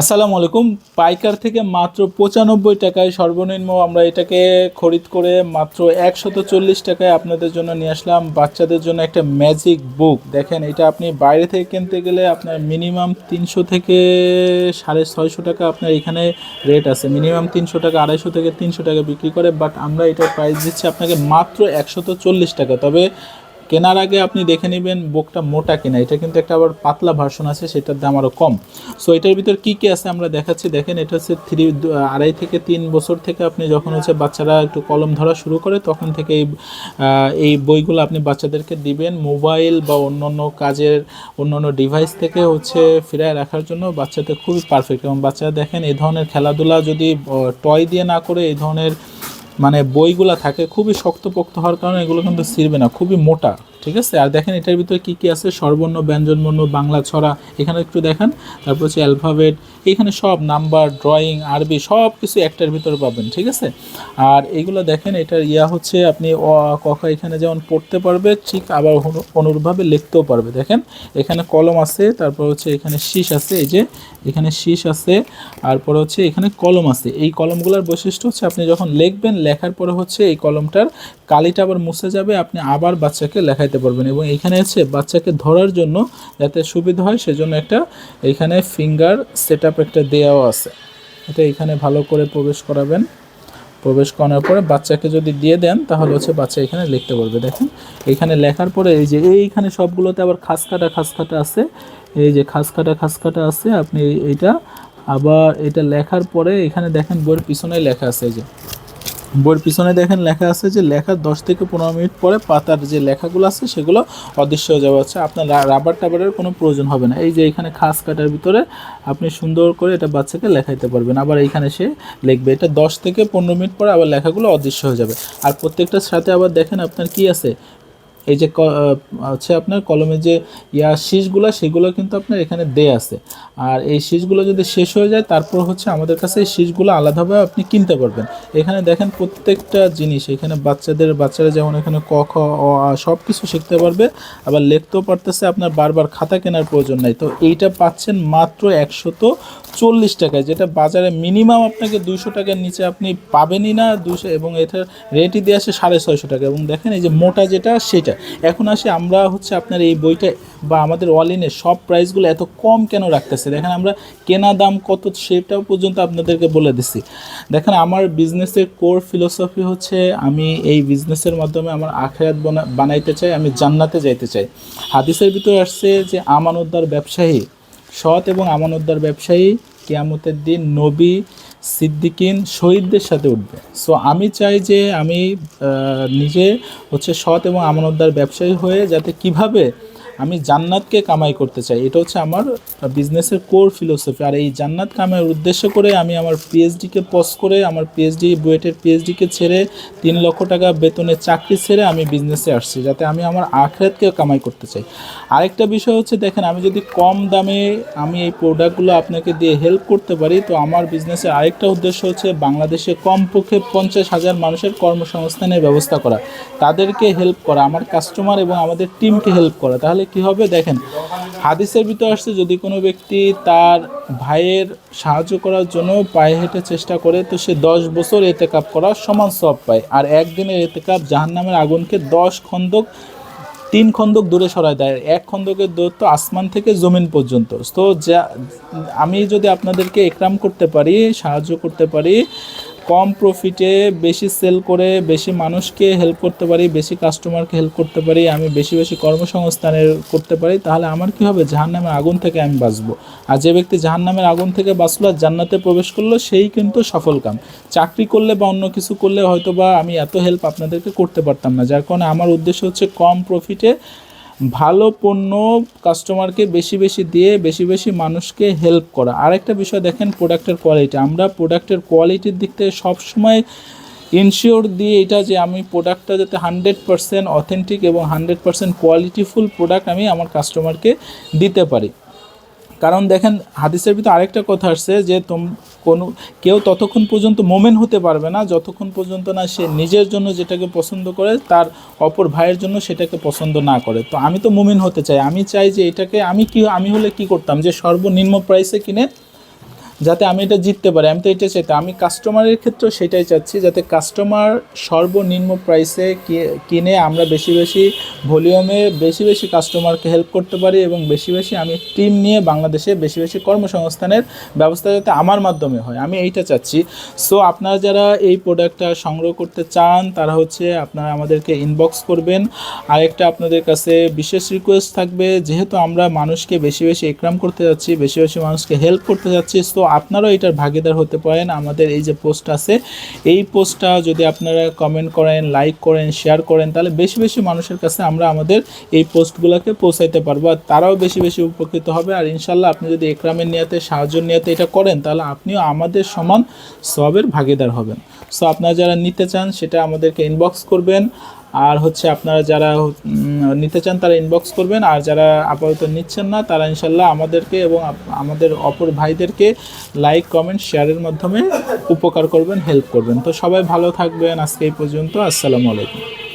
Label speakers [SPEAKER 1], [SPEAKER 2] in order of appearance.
[SPEAKER 1] আসসালামু আলাইকুম। পাইকার থেকে মাত্র পঁচানব্বই টাকায় সর্বনিম্ন আমরা এটাকে খরিদ করে মাত্র একশত চল্লিশ টাকায় আপনাদের জন্য নিয়ে আসলাম। বাচ্চাদের জন্য একটা ম্যাজিক বুক। দেখেন, এটা আপনি বাইরে থেকে কিনতে গেলে আপনার মিনিমাম তিনশো থেকে সাড়ে ছয়শো টাকা আপনার এখানে রেট আছে। মিনিমাম তিনশো টাকা, আড়াইশো থেকে তিনশো টাকা বিক্রি করে বাট আমরা এটার প্রাইস দিচ্ছি আপনাকে মাত্র একশত চল্লিশ টাকা। তবে কেনার আগে আপনি দেখে নেবেন বুকটা মোটা কিনা। এটা কিন্তু একটা আবার পাতলা ভার্সন আছে, সেটার দাম আরও কম। সো এটার ভিতর কী কী আছে আমরা দেখাচ্ছি। দেখেন, এটা হচ্ছে থ্রি আড়াই থেকে তিন বছর থেকে আপনি যখন হচ্ছে বাচ্চারা একটু কলম ধরা শুরু করে, তখন থেকে এই এই বইগুলো আপনি বাচ্চাদেরকে দিবেন মোবাইল বা অন্য অন্য কাজের অন্য অন্য ডিভাইস থেকে হচ্ছে ফিরায় রাখার জন্য বাচ্চাদের খুবই পারফেক্ট এবং বাচ্চারা দেখেন, এই ধরনের খেলাধুলা যদি টয় দিয়ে না করে, এই ধরনের মানে বইগুলা থাকে খুবই শক্তপোক্ত হওয়ার কারণে এগুলো কিন্তু ছিঁড়বে না খুবই মোটা। ঠিক আছে? আর দেখেন এটার ভিতরে কি কি আছে? স্বরবর্ণ ব্যঞ্জনবর্ণ বাংলা ছড়া এখানে একটু দেখেন। তারপর হচ্ছে অ্যালফাবেট এখানে সব নাম্বার ড্রয়িং আরবি সব কিছু একটার ভিতরে পাবেন ঠিক আছে? আর এগুলো দেখেন এটার ইয়া হচ্ছে আপনি অ আ, ক খ এখানে যেমন পড়তে পারবে ঠিক আবার অনুরূপভাবে লিখতেও পারবে দেখেন? এখানে কলম আছে তারপর হচ্ছে এখানে শীষ আছে এই যে এখানে শীষ আছে তারপর হচ্ছে এখানে কলম আছে। এই কলমগুলোর বৈশিষ্ট্য হচ্ছে আপনি যখন লিখবেন লেখার পরে হচ্ছে এই কলমটার কালিটা আবার মুছে যাবে আপনি আবার বাচ্চাকে লেখাইতে পারবেন এবং এখানে হচ্ছে বাচ্চাকে ধরার জন্য যাতে সুবিধা হয়, সেজন্য একটা এখানে ফিঙ্গার সেট একটা দেওয়াও আছে। এটা এখানে ভালো করে প্রবেশ করাবেন। প্রবেশ করানোর পরে বাচ্চাকে যদি দিয়ে দেন, তাহলে হচ্ছে বাচ্চা এখানে লিখতে পারবে। দেখেন, এখানে লেখার পরে এই যে এইখানে সবগুলোতে আবার খাস কাটা খাস কাটা আছে। এই যে খাস কাটা খাস কাটা আছে, আপনি এইটা আবার এটা লেখার পরে এখানে দেখেন বইয়ের পিছনে লেখা আছে এই যে। বইয়ের পিছনে দেখেন লেখা আছে যে লেখার দশ থেকে পনেরো মিনিট পরে পাতার যে লেখাগুলো আছে সেগুলো অদৃশ্য হয়ে যাবে। হচ্ছে আপনার রাবার টাবারের কোনো প্রয়োজন হবে না। এই যে এখানে খাস কাটার ভিতরে আপনি সুন্দর করে এটা বাচ্চাকে লেখাইতে পারবেন। আবার এইখানে সে লিখবে, এটা দশ থেকে পনেরো মিনিট পরে আবার লেখাগুলো অদৃশ্য হয়ে যাবে। আর প্রত্যেকটার সাথে আবার দেখেন আপনার কি আছে? এই যে হচ্ছে আপনার কলমে যে ইয়া শীষগুলো, সেগুলো কিন্তু আপনার এখানে দে আছে। আর এই শীষগুলো যদি শেষ হয়ে যায়, তারপর হচ্ছে আমাদের কাছে এই শীষগুলো আলাদাভাবে আপনি কিনতে পারবেন। এখানে দেখেন প্রত্যেকটা জিনিস, এখানে বাচ্চাদের, বাচ্চারা যেমন এখানে ক, খ, অ সব কিছু শিখতে পারবে। আবার লিখতেও পারতেছে আপনার বারবার খাতা কেনার প্রয়োজন নাই। তো এইটা পাচ্ছেন মাত্র একশত চল্লিশ টাকায়, যেটা বাজারে মিনিমাম আপনাকে দুশো টাকার নিচে আপনি পাবেনই না। দুশো এবং এটার রেটই দিয়ে আসে সাড়ে ছয়শো টাকা। এবং দেখেন এই যে মোটা যেটা, সেটা। এখন আসে আমরা হচ্ছে আপনার এই বইটা বা আমাদের অনলাইনে সব প্রাইসগুলো এত কম কেন রাখতেছে? দেখেন আমরা কেনা দাম কত সেটাও পর্যন্ত আপনাদেরকে বলে দিছি। দেখেন আমার বিজনেসের কোর ফিলোসফি হচ্ছে আমি এই বিজনেসের মাধ্যমে আমার আখেরাত বানা- বানাইতে চাই, আমি জান্নাতে যাইতে চাই। হাদিসের ভিতরে আসছে যে আমানতদার ব্যবসায়ী, সৎ এবং আমানতদার ব্যবসায়ী কেয়ামতের দিন নবী সিদ্দিকিন শহীদদের সাথে উঠবে। সো আমি চাই যে আমি নিজে হচ্ছে সৎ এবং আমানতদার ব্যবসায়ী হয়ে যাতে কীভাবে আমি জান্নাতকে কামাই করতে চাই। এটা হচ্ছে আমার বিজনেসের কোর ফিলোসফি আর এই জান্নাত কামাইয়ের উদ্দেশ্য করে আমি আমার পিএইচডিকে পজ করে, আমার পিএইচডি বুয়েটের পিএইচডিকে ছেড়ে তিন লক্ষ টাকা বেতনের চাকরি ছেড়ে আমি বিজনেসে আসছি, যাতে আমি আমার আখেরাতকে কামাই করতে চাই। আরেকটা বিষয় হচ্ছে, দেখেন, আমি যদি কম দামে আমি এই প্রোডাক্টগুলো আপনাকে দিয়ে হেল্প করতে পারি, তো আমার বিজনেসের আরেকটা উদ্দেশ্য হচ্ছে বাংলাদেশে কমপক্ষে পঞ্চাশ হাজার মানুষের কর্মসংস্থানের ব্যবস্থা করা। তাদেরকে হেল্প করা, আমার কাস্টমার এবং আমাদের টিমকে হেল্প করা। তাহলে কি হবে? দেখেন, হাদিসের ভিতরে আসছে, যদি কোনো ব্যক্তি তার ভাইয়ের সাহায্য করার জন্য পায়ে হেঁটে চেষ্টা করে, তো সে দশ বছর এতে কাপ করার সমান সব পায়। আর একদিনের এতে কাপ জাহান্নামের আগুনকে দশ খন্দক, তিন খন্দক দূরে সরায় দেয়। এক খন্দকের দূরত্ব আসমান থেকে জমিন পর্যন্ত। তো যা, আমি যদি আপনাদেরকে একরাম করতে পারি, সাহায্য করতে পারি কম প্রফিটে বেশি সেল করে বেশি মানুষকে হেল্প করতে পারি, বেশি কাস্টমারকে হেল্প করতে পারি, আমি বেশি বেশি কর্মসংস্থানের করতে পারি, তাহলে আমার কি হবে? জাহান্নামের আগুন থেকে আমি বাঁচবো। আর যে ব্যক্তি জাহান্নামের আগুন থেকে বাঁচলো আর জান্নাতে প্রবেশ করল, সেই কিন্তু সফল কাম। চাকরি করলে বা অন্য কিছু করলে হয়তো বা আমি এত হেল্প আপনাদেরকে করতে পারতাম না। যার কারণে আমার উদ্দেশ্য হচ্ছে কম প্রফিটে ভালো পণ্য কাস্টমারকে বেশি বেশি দিয়ে বেশি বেশি মানুষকে হেল্প করা। আরেকটা বিষয় দেখেন প্রোডাক্টের কোয়ালিটি আমরা প্রোডাক্টের কোয়ালিটির দিক থেকে সবসময় ইনশিওর দিয়ে এটা যে আমি প্রোডাক্টটা যাতে হানড্রেড পারসেন্ট অথেন্টিক এবং হান্ড্রেড পারসেন্ট কোয়ালিটিফুল প্রোডাক্ট আমি আমার কাস্টমারকে দিতে পারি। কারণ দেখেন, হাদিসের ভিতরে আরেকটা কথা আসছে যে তোম কোনো, কেউ ততক্ষণ পর্যন্ত মোমেন হতে পারবে না, যতক্ষণ পর্যন্ত না সে নিজের জন্য যেটাকে পছন্দ করে, তার অপর ভাইয়ের জন্য সেটাকে পছন্দ না করে। তো আমি তো মোমেন হতে চাই। আমি চাই যে এটাকে আমি কি, আমি হলে কি করতাম? যে সর্বনিম্ন প্রাইসে কিনে যাতে আমি এটা জিততে পারি, আমি তো এটা চাইতে আমি কাস্টমারের ক্ষেত্রেও সেটাই চাচ্ছি, যাতে কাস্টমার সর্বনিম্ন প্রাইসে কিনে আমরা বেশি বেশি ভলিউমে বেশি বেশি কাস্টমারকে হেল্প করতে পারি এবং বেশি বেশি আমি টিম নিয়ে বাংলাদেশে বেশি বেশি কর্মসংস্থানের ব্যবস্থা যাতে আমার মাধ্যমে হয়। আমি এইটা চাচ্ছি। সো আপনারা যারা এই প্রোডাক্টটা সংগ্রহ করতে চান, তারা হচ্ছে আপনারা আমাদেরকে ইনবক্স করবেন। আরেকটা আপনাদের কাছে বিশেষ রিকোয়েস্ট থাকবে, যেহেতু আমরা মানুষকে বেশি বেশি একরাম করতে যাচ্ছি, বেশি বেশি মানুষকে হেল্প করতে যাচ্ছি তো আপনারাও এটার ভাগিদার হতে পারেন। আমাদের এই যে পোস্ট আছে, এই পোস্টটা যদি আপনারা কমেন্ট করেন লাইক করেন শেয়ার করেন, তাহলে বেশি বেশি মানুষের কাছে আমরা আমাদের এই পোস্টগুলোকে পৌঁছাইতে পারব। আর তারাও বেশি বেশি উপকৃত হবে। আর ইনশাল্লাহ আপনি যদি একরামের নিয়াতে, সাহায্য নিয়াতে এটা করেন, তাহলে আপনিও আমাদের সমান সবের ভাগিদার হবেন। সো আপনারা যারা নিতে চান, সেটা আমাদেরকে ইনবক্স করবেন। আর হচ্ছে আপনারা যারা নিতে চান তারা ইনবক্স করবেন, আর যারা আপাতত নিচ্ছেন না, তারা ইনশাল্লাহ আমাদেরকে এবং আমাদের অপর ভাইদেরকে লাইক কমেন্ট শেয়ারের মাধ্যমে উপকার করবেন হেল্প করবেন। তো সবাই ভালো থাকবেন, আজকে এই পর্যন্ত, আসসালামু আলাইকুম।